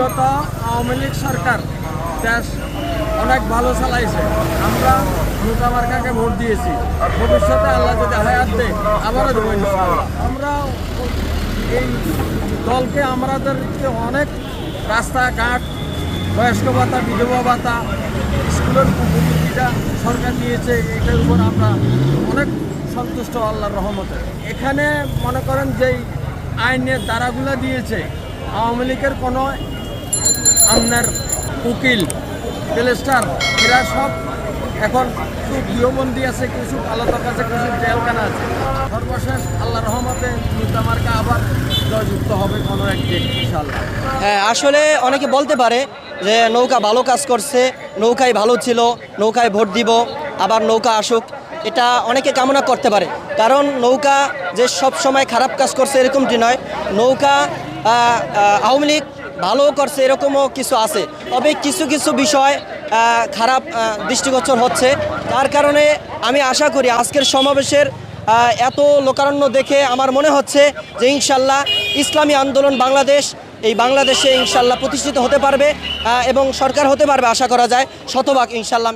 গত আওয়ামী লীগ সরকার, দেশ অনেক ভালো চালাইছে। আমরা নৌকা মার্কাকে ভোট দিয়েছি। ভবিষ্যতে আল্লাহ যদি হায়াত দেয়, আবারও দেবো। আমরা এই দলকে আমাদেরকে অনেক রাস্তাঘাট, বয়স্ক ভাতা, বিধবা ভাতা, স্কুলের উপবৃত্তিটা সরকার দিয়েছে এটার উপর আমরা অনেক সন্তুষ্ট আল্লাহর রহমতে। এখানে মনে করেন যেই আইনের ধারাগুলো দিয়েছে, আওয়ামী লীগের কোনো আপনার উকিল, প্লেস্টার, এরা সব এখন কিছু গৃহবন্দী আছে, কিছু আলাদা আছে কিছু জেলখানা আছে। সর্বশেষ আল্লাহ রহমতে নিতামার্কা আবার জয়যুক্ত হবে কোনো একদিন ইনশাল্লাহ হ্যাঁ আসলে অনেকে বলতে পারে যে নৌকা ভালো কাজ করছে, নৌকায় ভালো ছিল, নৌকায় ভোট দিব, আবার নৌকা আসুক। এটা অনেকে কামনা করতে পারে। কারণ নৌকা যে সব সময় খারাপ কাজ করছে এরকমটি নয়। নৌকা আওয়ামী লীগ ভালো করছে, এরকমও কিছু আছে। তবে কিছু কিছু বিষয় খারাপ দৃষ্টিগোচর হচ্ছে। তার কারণে আমি আশা করি আজকের সমাবেশের এত লোকারণ্য দেখে আমার মনে হচ্ছে যে ইনশাল্লাহ ইসলামী আন্দোলন বাংলাদেশ, এই বাংলাদেশে ইনশাল্লাহ প্রতিষ্ঠিত হতে পারবে এবং সরকার হতে পারবে, আশা করা যায়। শতভাগ ইনশাল্লাহ